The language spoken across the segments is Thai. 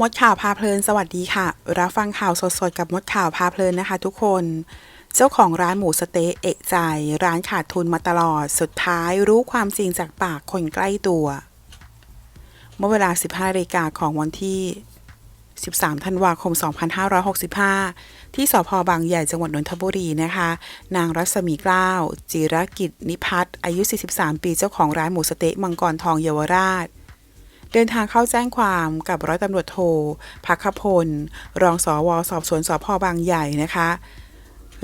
มดข่าวพาเพลินสวัสดีค่ะ รับฟังข่าวสดๆ กับมดข่าวพาเพลินนะคะ ทุกคน เจ้าของร้านหมูสเต๊ะเอกใจ ร้านขาดทุนมาตลอด สุดท้ายรู้ความจริงจากปากคนใกล้ตัว เมื่อเวลา 15นาฬิกาของวันที่ 13 ธันวาคม 2565 ที่สพบางใหญ่จังหวัดนนทบุรีนะคะ นางรัศมีกล้าวจิรกิจนิพัฒน์อายุ 43 ปีเจ้าของร้านหมูสเต๊ะมังกรทองเยาวราช เดินทางเข้าแจ้งความกับร้อยตำรวจโทพักขพล รองสอวสอบสวนสพบางใหญ่นะคะ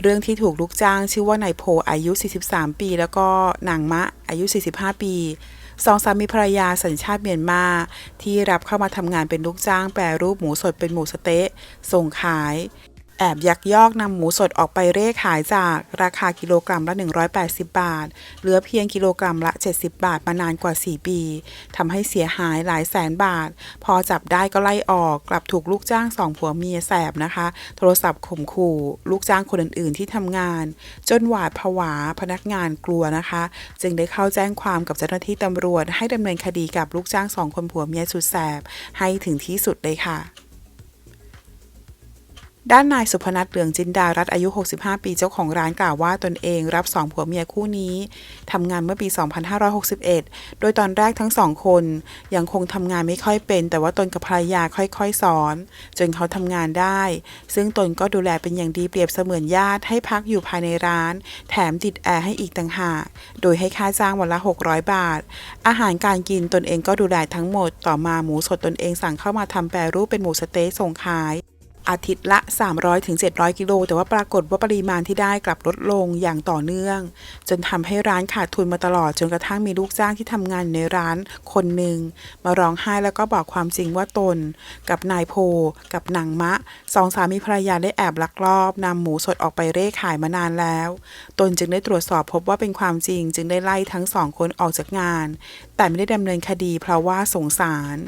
เรื่องที่ถูกลูกจ้างชื่อว่านายโพอายุ 43 ปี แล้วก็นางมะอายุ 45 ปีสองสามีภรรยาสัญชาติเมียนมา ที่รับเข้ามาทำงานเป็นลูกจ้างแปรรูปหมูสดเป็นหมูสเต๊ะส่งขาย แอบยักยอกนำหมูสดออกไปเร่ขายจากราคากิโลกรัมละ 180 บาท เหลือเพียงกิโลกรัมละ 70 บาทมานานกว่า 4 ปีทำให้เสียหายหลายแสนบาท พอจับได้ก็ไล่ออกกลับถูกลูกจ้างสองผัวเมียแสบนะคะ โทรศัพท์ข่มขู่ ลูกจ้างคนอื่นๆที่ทำงาน จนหวาดผวาพนักงานกลัวนะคะ จึงได้เข้าแจ้งความกับเจ้าหน้าที่ตำรวจ ให้ดำเนินคดีกับลูกจ้างสองคนผัวเมียสุดแสบให้ถึงที่สุดเลยค่ะ ด้านนายสุพนัทเหลืองจินดารัตอายุ 65 ปีเจ้าของร้านกล่าวว่าตนเองรับสองผัวเมียคู่นี้ทำงานเมื่อปี 2561 โดยตอนแรกทั้งสองคนยังคงทำงานไม่ค่อยเป็น แต่ว่าตนกับภรรยาค่อยๆ สอน จนเขาทำงานได้ ซึ่งตนก็ดูแลเป็นอย่างดีเปรียบเสมือนญาติให้พักอยู่ภายในร้าน แถมติดแอร์ให้อีกต่างหาก โดยให้ค่าจ้างวันละ 600 บาท อาหารการกินตนเองก็ดูแลทั้งหมด ต่อมาหมูสดตนเองสั่งเข้ามาทำแปรรูปเป็นหมูสเต๊ะส่งขาย อาทิตย์ละ 300-700 กิโล แต่ว่าปรากฏว่าปริมาณที่ได้กลับลดลงอย่างต่อเนื่อง จนทำให้ร้านขาดทุนมาตลอด จนกระทั่งมีลูกจ้างที่ทำงานในร้านคนหนึ่ง มาร้องไห้แล้วก็บอกความจริงว่าตน กับนายโพ กับนางมะสองสามีภรรยาได้แอบลักลอบนำหมูสดออกไปเร่ขายมานานแล้ว ตนจึงได้ตรวจสอบพบว่าเป็นความจริง จึงได้ไล่ทั้งสองคนออกจากงาน แต่ไม่ได้ดำเนินคดีเพราะว่าสงสาร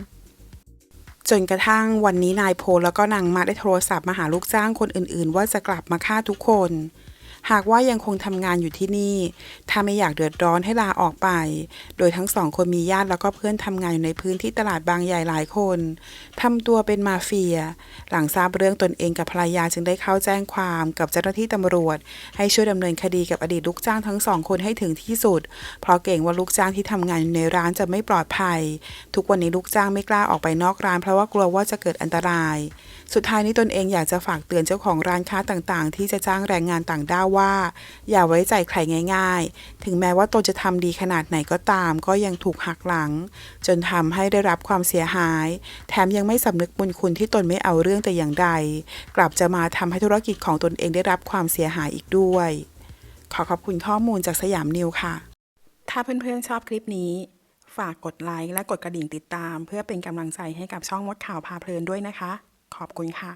จนกระทั่งวันนี้นายโพลแล้วก็นางมาได้โทรศัพท์มาหาลูกจ้างคนอื่นๆ ว่าจะกลับมาฆ่าทุกคน หากว่ายังคงทำงานอยู่ที่นี่ ถ้าไม่อยากเดือดร้อนให้ลาออกไป โดยทั้งสองคนมีญาติแล้วก็เพื่อนทำงานอยู่ในพื้นที่ตลาดบางใหญ่หลายคนทำตัวเป็นมาเฟีย หลังทราบเรื่องตนเองกับภรรยาจึงได้เข้าแจ้งความกับเจ้าหน้าที่ตำรวจ ให้ช่วยดำเนินคดีกับอดีตลูกจ้างทั้งสองคนให้ถึงที่สุด เพราะเกรงว่าลูกจ้างที่ทำงานอยู่ในร้านจะไม่ปลอดภัย ทุกวันนี้ลูกจ้างไม่กล้าออกไปนอกร้าน เพราะว่ากลัวว่าจะเกิดอันตราย สุดท้ายนี้ตนเองอยากจะฝากเตือนเจ้าของร้านค้าต่างๆ ที่จะจ้างแรงงานต่างด้าวว่า อย่าไว้ใจใครง่าย ๆถึงแม้ว่าตนจะทำดีขนาดไหนก็ตาม ก็ยังถูกหักหลัง จนทำให้ได้รับความเสียหาย แถมยังไม่สำนึกบุญคุณที่ตนไม่เอาเรื่องแต่อย่างใด กลับจะมาทำให้ธุรกิจของตนเองได้รับความเสียหายอีกด้วย ขอขอบคุณข้อมูลจากสยามนิวค่ะ ถ้าเพื่อนๆชอบคลิปนี้ ฝากกดไลค์และกดกระดิ่งติดตาม เพื่อเป็นกำลังใจให้กับช่องมดข่าวพาเพลินด้วยนะคะ ขอบคุณค่ะ